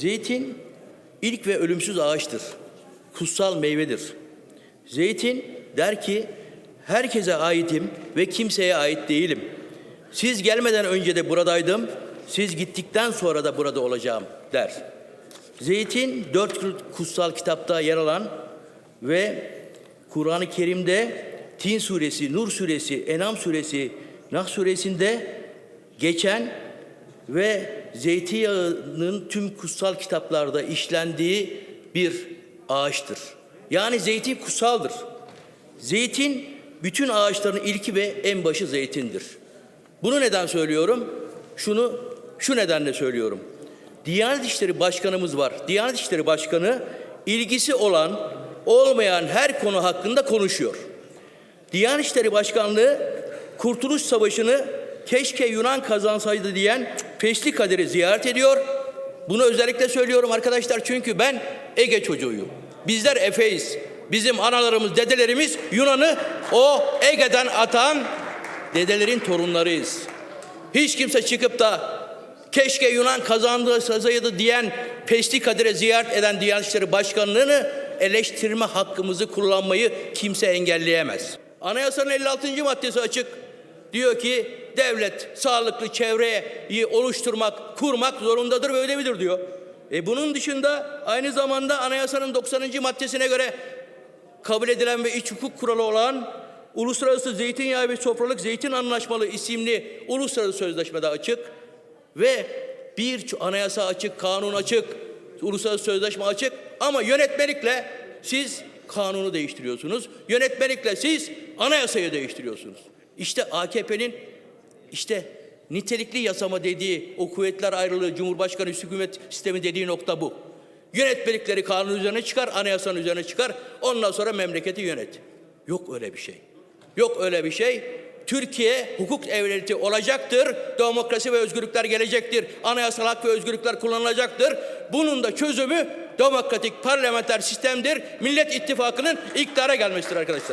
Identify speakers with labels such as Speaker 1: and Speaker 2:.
Speaker 1: Zeytin ilk ve ölümsüz ağaçtır. Kutsal meyvedir. Zeytin der ki herkese aitim ve kimseye ait değilim. Siz gelmeden önce de buradaydım. Siz gittikten sonra da burada olacağım der. Zeytin dört kutsal kitapta yer alan ve Kur'an-ı Kerim'de Tin suresi, Nur suresi, Enam suresi, Nah suresinde geçen ve zeytinyağının tüm kutsal kitaplarda işlendiği bir ağaçtır. Yani zeytin kutsaldır. Zeytin bütün ağaçların ilki ve en başı zeytindir. Bunu neden söylüyorum? Şunu şu nedenle söylüyorum. Diyanet İşleri Başkanımız var. Diyanet İşleri Başkanı ilgisi olan, olmayan her konu hakkında konuşuyor. Diyanet İşleri Başkanlığı Kurtuluş Savaşı'nı keşke Yunan kazansaydı diyen Peşli Kadir'i ziyaret ediyor. Bunu özellikle söylüyorum arkadaşlar çünkü ben Ege çocuğuyum. Bizler Efe'yiz. Bizim analarımız, dedelerimiz Yunan'ı o Ege'den atan dedelerin torunlarıyız. Hiç kimse çıkıp da keşke Yunan kazandığı sazaydı diyen Peşli Kadir'e ziyaret eden Diyanet İşleri Başkanlığı'nı eleştirme hakkımızı kullanmayı kimse engelleyemez. Anayasanın 56. maddesi açık. Diyor ki devlet sağlıklı çevreyi oluşturmak, kurmak zorundadır ve ödevidir diyor. E bunun dışında aynı zamanda anayasanın 90. maddesine göre kabul edilen ve iç hukuk kuralı olan Uluslararası Zeytinyağı ve Sofralık Zeytin Anlaşmalı isimli uluslararası sözleşmede açık ve bir anayasa açık, kanun açık, uluslararası sözleşme açık ama yönetmelikle siz kanunu değiştiriyorsunuz. Yönetmelikle siz anayasayı değiştiriyorsunuz. İşte AKP'nin işte nitelikli yasama dediği o kuvvetler ayrılığı Cumhurbaşkanı hükümet sistemi dediği nokta bu. Yönetmelikleri kanun üzerine çıkar, anayasanın üzerine çıkar. Ondan sonra memleketi yönet. Yok öyle bir şey. Yok öyle bir şey. Türkiye hukuk devleti olacaktır. Demokrasi ve özgürlükler gelecektir. Anayasal hak ve özgürlükler kullanılacaktır. Bunun da çözümü demokratik parlamenter sistemdir. Millet İttifakı'nın iktidara gelmesidir arkadaşlar.